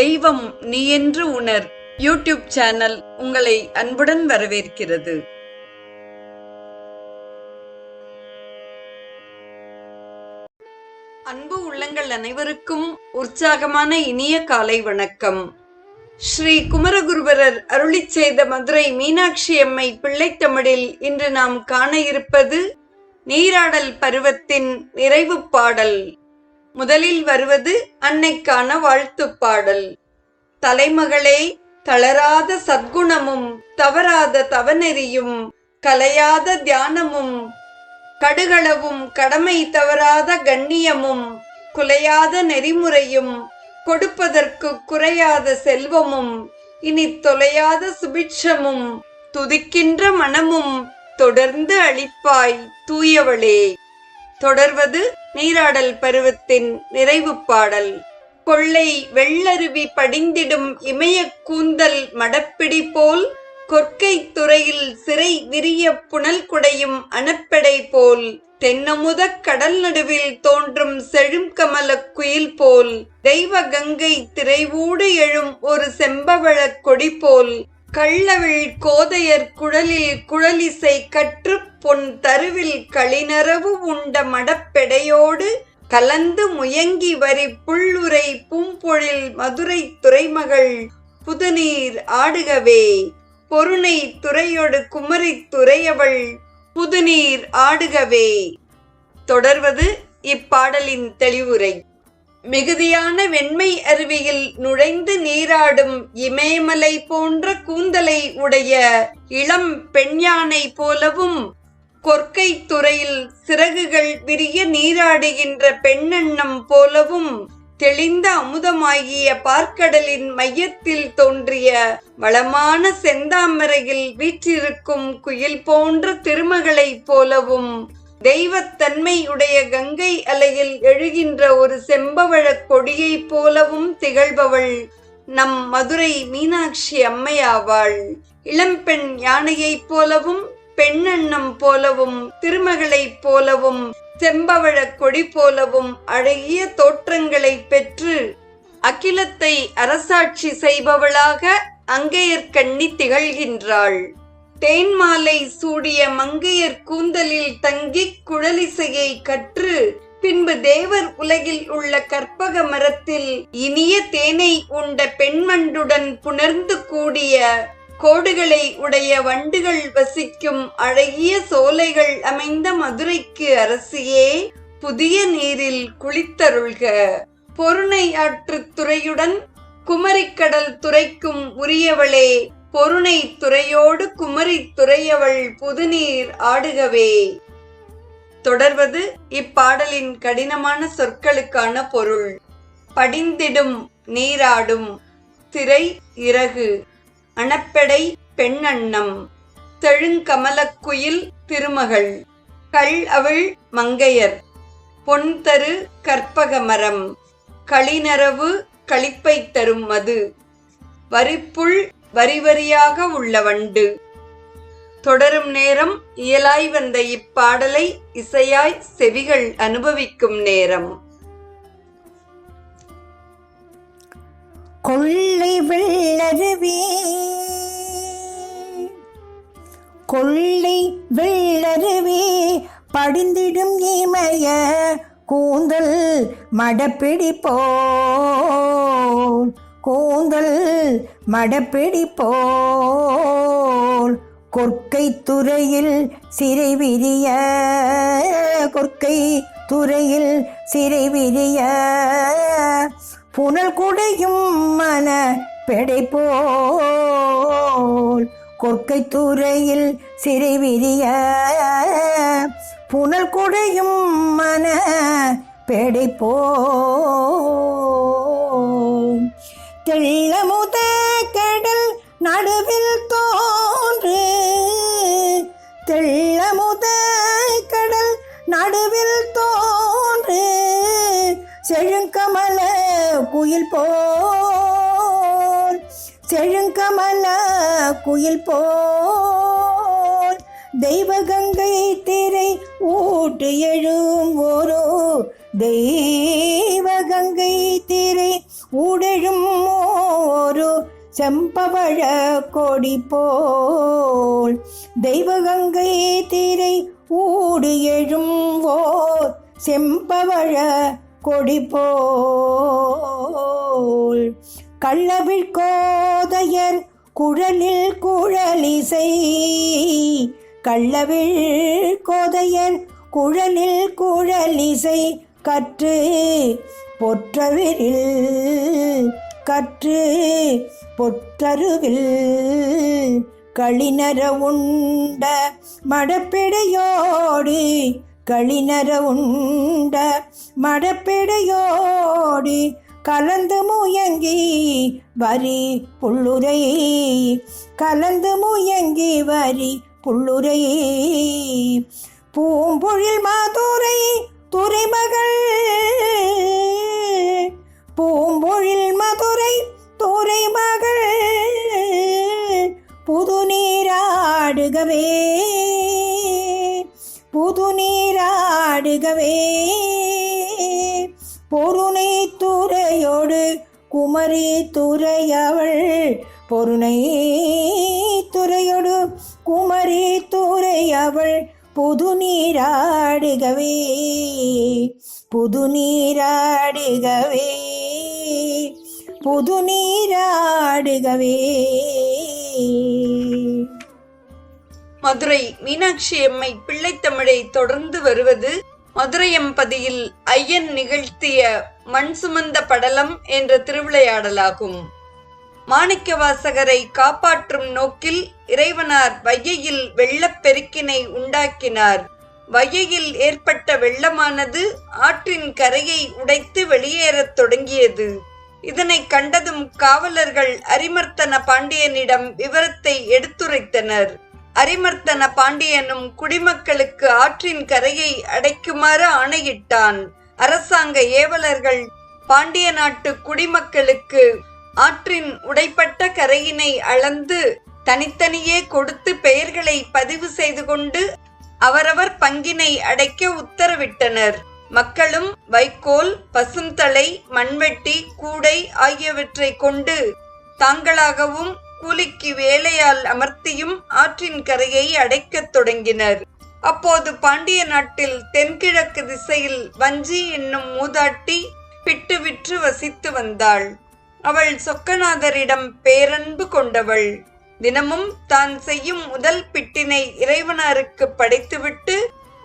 தெய்வம் நீ என்று உணர். யூடியூப் சேனல் உங்களை அன்புடன் வரவேற்கிறது. அன்பு உள்ளங்கள் அனைவருக்கும் உற்சாகமான இனிய காலை வணக்கம். ஸ்ரீ குமரகுருபரர் அருளி செய்த மதுரை மீனாட்சி அம்மை பிள்ளைத்தமிழில் இன்று நாம் காண இருப்பது நீராடல் பருவத்தின் நிறைவு பாடல். முதலில் வருவது அன்னைக்கான வாழ்த்து பாடல். தலைமகளே தளராத சத்குணமும் தவறாத தவநெறியும் கலையாத தியானமும் கடுகளவும் கடமை தவறாத கண்ணியமும் குலையாத நெறிமுறையும் கொடுப்பதற்கு குறையாத செல்வமும் இனி தொலையாத சுபிட்சமும் துதிக்கின்ற மனமும் தொடர்ந்து அளிப்பாய் தூயவளே. தொடர்வது நீராடல் பருவத்தின் நிறைவு பாடல். கொள்ளை வெள்ளருவி படிந்திடும் இமய கூந்தல் மடப்பிடி போல் கொற்கை துறையில் சிறை விரிய புனல் குடையும் அணப்பெடை போல் தென்னமுதக் கடல் நடுவில் தோன்றும் செழும் கமலக் குயில் போல் தெய்வ கங்கை திரைவூடு எழும் ஒரு செம்பவழக் கொடி போல் கள்ளவிழ் கோதையர் குழலில் குழலிசை கற்று பொன் தருவில் களிநரவு உண்ட மடப்பெடையோடு கலந்து முயங்கி வரி புள்ளுரை பூம்பொழில் மதுரை துறைமகள் புதுநீர் ஆடுகவே. பொருணை துறையொடு குமரி துறையவள் புதுநீர் ஆடுகவே. தொடர்வது இப்பாடலின் தெளிவுரை. மிகுதியான வெண்மை அருவியில் நுழைந்து நீராடும் இமயமலை போன்ற கூந்தலை உடைய இளம் பெண்யானை போலவும் கொற்கை துறையில் சிறகுகள் விரிய நீராடுகின்ற பெண்ணெண்ணம் போலவும் தெளிந்த அமுதமாகிய பார்க்கடலின் மையத்தில் தோன்றிய வளமான செந்தாமரையில் வீற்றிருக்கும் குயில் போன்ற திருமகளைப் போலவும் தெய்வத்தன்மையுடைய கங்கை அலையில் எழுகின்ற ஒரு செம்பவழக் கொடியைப் போலவும் திகழ்பவள் நம் மதுரை மீனாட்சி அம்மையாவாள். இளம்பெண் யானையைப் போலவும் பெண்ணெண்ணம் போலவும் திருமகளைப் போலவும் செம்பவழக் கொடி போலவும் அழகிய தோற்றங்களை பெற்று அகிலத்தை அரசாட்சி செய்பவளாக அங்கையர்கண்ணி திகழ்கின்றாள். தேன்மாலை சூடிய மங்கையர் கூந்தலில் தங்கி குழலிசையை கற்று பின்பு தேவர் உலகில் உள்ள கற்பக மரத்தில் இனிய தேனை உண்ட பெண்மண்டுடன் புணர்ந்து கூடிய கோடுகளை உடைய வண்டுகள் வசிக்கும் அழகிய சோலைகள் அமைந்த மதுரைக்கு அரசியே புதிய நீரில் குளித்தருள்க. பொருணை ஆற்று துறையுடன் குமரிக்கடல் துறைக்கும் உரியவளே பொருணை துறையோடு குமரி துறையவள் புதுநீர் ஆடுகவே. தொடர்வது இப்பாடலின் கடினமான சொற்களுக்கான பொருள். படிந்திடும் நீராடும் திரை இறகு அணப்பெடை பெண்ணண்ணம் தெழுங்கமலக்குயில் திருமகள் கள் அவள் மங்கையர் பொன்தரு கற்பகமரம் களிநரவு களிப்பை தரும் மது வரிப்புள் வரி வரியாக உள்ள வண்டு. தொடரும் நேரம் இயலாய் வந்த இப்பாடலை இசையாய் செவிகள் அனுபவிக்கும் நேரம். கொள்ளை வெள்ளருவே. கொள்ளை வெள்ளருவே படிந்திடும் இமய கூந்தல் மடப்பிடி போல் கூந்தல் மடப்பிடி போல் கொற்கை துறையில் சிறை விரிய கொற்கை துறையில் சிறை விரிய புனல் குடையும் மன பெடை போல் கொற்கை துறையில் சிறை விரிய புனல் குடையும் மன பெடை போல் போல் செழுங்கமல குயில் போல் தெய்வகங்கை திரை ஊட்டு எழும் ஒரு தெய்வகங்கை திரை ஊடெழும் ஒரு செம்பவழ கொடி போல் தெய்வகங்கை திரை ஊடு எழும் ஓர் செம்பவழ கொடி போல். கள்ளவிழ் கோதையர் குழலில் குழலிசை. கள்ளவிழ் கோதையர் குழலில் குழலிசை. கற்று பொற்றவிரில் கற்று பொற்றருவில். களிநர உண்ட மடப்பிடையோடு களிநர உண்ட மடப்பிடையோடு கலந்து முயங்கி வரி புள்ளுரை கலந்து முயங்கி வரி புள்ளுரை பூம்பொழில் மாதுரை துறைமகள். பூம்பொழில் மதுரை துறைமகள். புது நீராடுகவே புது நீராடுகவே பொருணை துறையோடு குமரி துறையவள். பொருணை துறையோடு குமரி துறையவள். புது நீராடுகவே புது நீராடுகவே புது நீராடுகவே மதுரை மீனாட்சி அம்மை பிள்ளைத்தமிழை தொடர்ந்து வருவது மதுரையம்பதியில் ஐயன் நிகழ்த்திய மண் சுமந்த படலம் என்ற திருவிளையாடலாகும். மாணிக்கவாசகரை காப்பாற்றும் நோக்கில் இறைவனார் வையையில் வெள்ளப்பெருக்கினை உண்டாக்கினார். வையையில் ஏற்பட்ட வெள்ளமானது ஆற்றின் கரையை உடைத்து வெளியேறத் தொடங்கியது. இதனை கண்டதும் காவலர்கள் அரிமர்த்தன பாண்டியனிடம் விவரத்தை எடுத்துரைத்தனர். அரிமர்த்தன பாண்டியனும் குடிமக்களுக்கு ஆற்றின் கரையை அடைக்குமாறு ஆணையிட்டான். அரசாங்க ஏவலர்கள் பாண்டிய நாட்டு குடிமக்களுக்கு ஆற்றின் உடைப்பட்ட கரையினை அளந்து தனித்தனியே கொடுத்து பெயர்களை பதிவு செய்து கொண்டு அவரவர் பங்கினை அடைக்க உத்தரவிட்டனர். மக்களும் வைக்கோல் பசுந்தலை மண்வெட்டி கூடை ஆகியவற்றை கொண்டு தாங்களாகவும் கூலிக்கு வேலையால் அமர்த்தியும் ஆற்றின் கரையை அடைக்கத் தொடங்கினர். அப்போது பாண்டிய நாட்டில் தென்கிழக்கு திசையில் வஞ்சி என்னும் மூதாட்டி பிட்டு விற்று வசித்து வந்தாள். அவள் சொக்கநாதரிடம் பேரன்பு கொண்டவள். தினமும் தான் செய்யும் முதல் பிட்டினை இறைவனாருக்கு படைத்துவிட்டு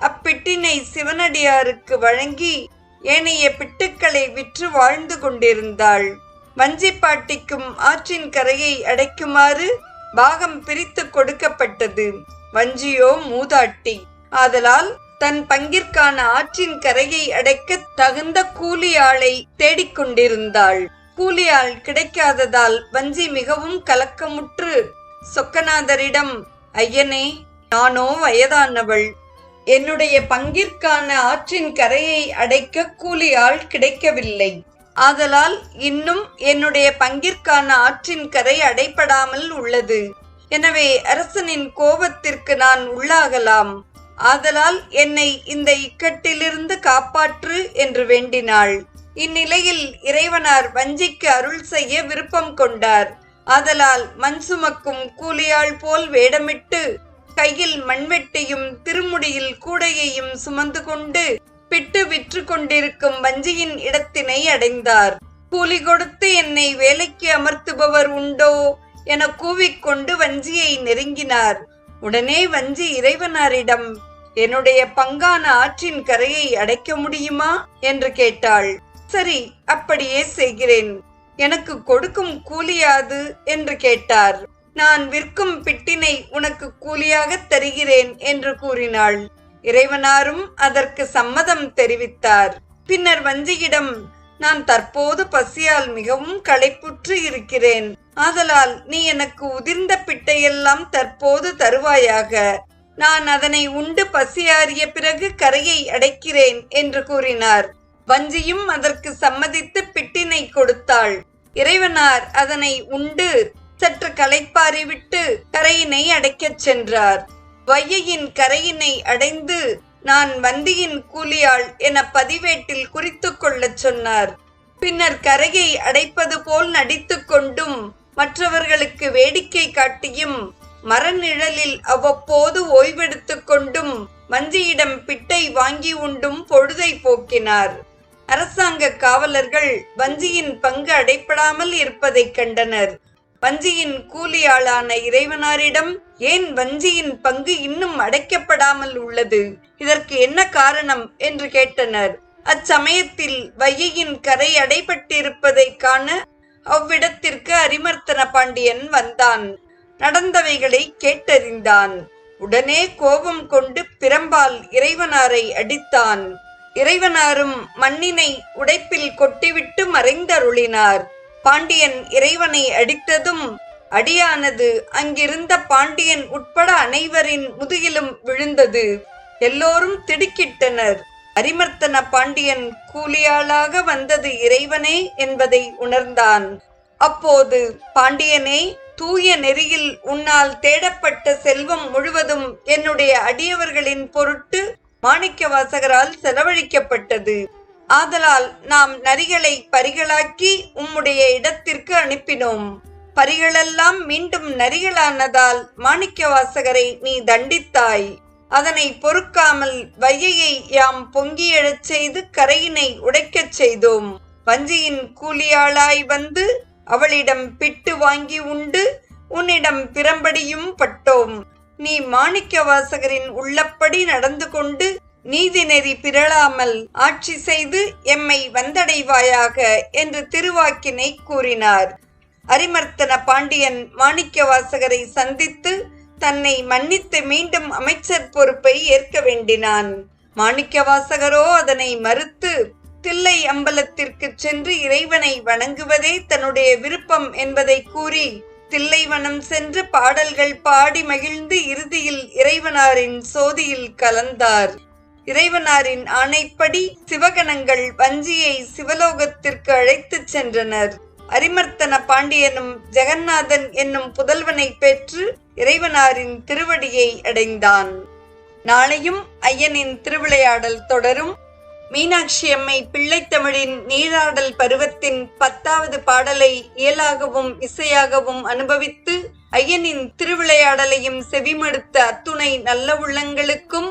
அப்பிட்டினை சிவனடியாருக்கு வழங்கி ஏனைய பிட்டுக்களை விற்று வாழ்ந்து கொண்டிருந்தாள். வஞ்சிப்பாட்டிக்கும் ஆற்றின் கரையை அடைக்குமாறு பாகம் பிரித்து கொடுக்கப்பட்டது. வஞ்சியோ மூதாட்டி. ஆதலால் தன் பங்கிற்கான ஆற்றின் கரையை அடைக்க தகுந்த கூலியாளை தேடிக்கொண்டிருந்தாள். கூலி ஆள் கிடைக்காததால் வஞ்சி மிகவும் கலக்கமுற்று சொக்கநாதரிடம் ஐயனே நானோ வயதானவள். என்னுடைய பங்கிற்கான ஆற்றின் கரையை அடைக்க கூலி ஆள் கிடைக்கவில்லை. ஆதலால் இன்னும் என்னுடைய பங்கிற்கான ஆற்றின் கரை அடைப்படாமல் உள்ளது. எனவே அரசனின் கோபத்திற்கு நான் உள்ளாகலாம். ஆதலால் என்னை இந்த இக்கட்டிலிருந்து காப்பாற்று என்று வேண்டினாள். இந்நிலையில் இறைவனார் வஞ்சிக்கு அருள் செய்ய விருப்பம் கொண்டார். ஆதலால் மண் சுமக்கும் கூலியாள் போல் வேடமிட்டு கையில் மண்வெட்டியும் திருமுடியில் கூடையையும் சுமந்து கொண்டு பிட்டு விற்று கொண்டிருக்கும் வஞ்சியின் இடத்தினை அடைந்தார். கூலி கொடுத்து என்னை வேலைக்கு அமர்த்துபவர் உண்டோ என கூவிக்கொண்டு வஞ்சியை நெருங்கினார். உடனே வஞ்சி இறைவனாரிடம் என்னுடைய பங்கான ஆற்றின் கரையை அடைக்க முடியுமா? என்று கேட்டாள். சரி அப்படியே செய்கிறேன். எனக்கு கொடுக்கும் கூலியாது என்று கேட்டார். நான் விற்கும் பிட்டினை உனக்கு கூலியாக தருகிறேன் என்று கூறினாள். இறைவனாரும் அதற்கு சம்மதம் தெரிவித்தார். பின்னர் வஞ்சியிடம் நான் தற்போது பசியால் மிகவும் களைப்புற்று இருக்கிறேன். ஆதலால் நீ எனக்கு உதிர்ந்த பிட்டையெல்லாம் தற்போது தருவாயாக. நான் அதனை உண்டு பசியாறிய பிறகு கரையை அடைக்கிறேன் என்று கூறினார். வஞ்சியும் அதற்கு சம்மதித்து பிட்டினை கொடுத்தாள். இறைவனார் அதனை உண்டு சற்று களைப்பாறிவிட்டு கரையினை அடைக்கச் சென்றார். வையையின் கரையினை அடைந்து நான் வந்தியின் கூலியாள் என பதிவேட்டில் குறித்து கொள்ளச் சொன்னார். பின்னர் கரையை அடைப்பது போல் நடித்து கொண்டும் மற்றவர்களுக்கு வேடிக்கை காட்டியும் மரநிழலில் அவ்வப்போது ஓய்வெடுத்து கொண்டும் வஞ்சியிடம் பிட்டை வாங்கி உண்டும் பொழுதை போக்கினார். அரசாங்க காவலர்கள் வஞ்சியின் பங்கு அடைப்படாமல் இருப்பதைக் கண்டனர். வஞ்சியின் கூலியாளான இறைவனாரிடம் ஏன் வஞ்சியின் பங்கு இன்னும் அடைக்கப்படாமல் உள்ளது? இதற்கு என்ன காரணம்? என்று கேட்டனர். அச்சமயத்தில் வையையின் கரை அடைபட்டிருப்பதை காண அவ்விடத்திற்கு அரிமர்த்தன பாண்டியன் வந்தான். நடந்தவைகளை கேட்டறிந்தான். உடனே கோபம் கொண்டு பிரம்பால் இறைவனாரை அடித்தான். இறைவனாரும் மண்ணினை உடைப்பில் கொட்டிவிட்டு மறைந்தருளினார். பாண்டியன் இறைவனை அடித்ததும் அடியானது. அங்கிருந்த பாண்டியன் உட்பட அனைவரின் முதுகிலும் விழுந்தது. எல்லோரும் திடுக்கிட்டனர். அரிமர்த்தன பாண்டியன் கூலியாளாக வந்தது இறைவனே என்பதை உணர்ந்தான். அப்போது பாண்டியனே தூய நெறியில் உன்னால் தேடப்பட்ட செல்வம் முழுவதும் என்னுடைய அடியவர்களின் பொருட்டு மாணிக்கவாசகரால் செலவழிக்கப்பட்டது. ஆதலால் நாம் நரிகளை பரிகளாக்கி உம்முடைய இடத்திற்கு அனுப்பினோம். பரிகளெல்லாம் மீண்டும் நரிகளானதால் மாணிக்கவாசகரை நீ தண்டித்தாய். அதனை பொறுக்காமல் வையையை யாம் பொங்கி எழச் செய்து கரையினை உடைக்கச் செய்தோம். வஞ்சியின் கூலியாளாய் வந்து அவளிடம் பிட்டு வாங்கி உண்டு உன்னிடம் பிறம்படியும் பட்டோம். நீ மாணிக்க வாசகரின் உள்ளப்படி நடந்து கொண்டு நீதிநெறி பிறழாமல் ஆட்சி செய்து எம்மை வந்தடைவாயாக என்று திருவாக்கினை கூறினார். அரிமர்த்தன பாண்டியன் மாணிக்க வாசகரை சந்தித்து தன்னை மன்னித்து மீண்டும் அமைச்சர் பொறுப்பை ஏற்க வேண்டினான். மாணிக்கவாசகரோ அதனை மறுத்து தில்லை அம்பலத்திற்கு சென்று இறைவனை வணங்குவதே தன்னுடைய விருப்பம் என்பதை கூறி தில்லைவனம் சென்று பாடல்கள் பாடி மகிழ்ந்து இறுதியில் இறைவனாரின் சோதியில் கலந்தார். இறைவனாரின் ஆணைப்படி சிவகணங்கள் வஞ்சியை சிவலோகத்திற்கு அழைத்துச் சென்றனர். அரிமர்த்தன பாண்டியனும் ஜெகநாதன் என்னும் புதல்வனை பெற்று இறைவனாரின் திருவடியை அடைந்தான். நாளையும் ஐயனின் திருவிளையாடல் தொடரும். மீனாட்சி அம்மை பிள்ளைத்தமிழின் நீராடல் பருவத்தின் பத்தாவது பாடலை இயலாகவும் இசையாகவும் அனுபவித்து ஐயனின் திருவிளையாடலையும் செவிமடுத்த அத்துணை நல்ல உள்ளங்களுக்கும்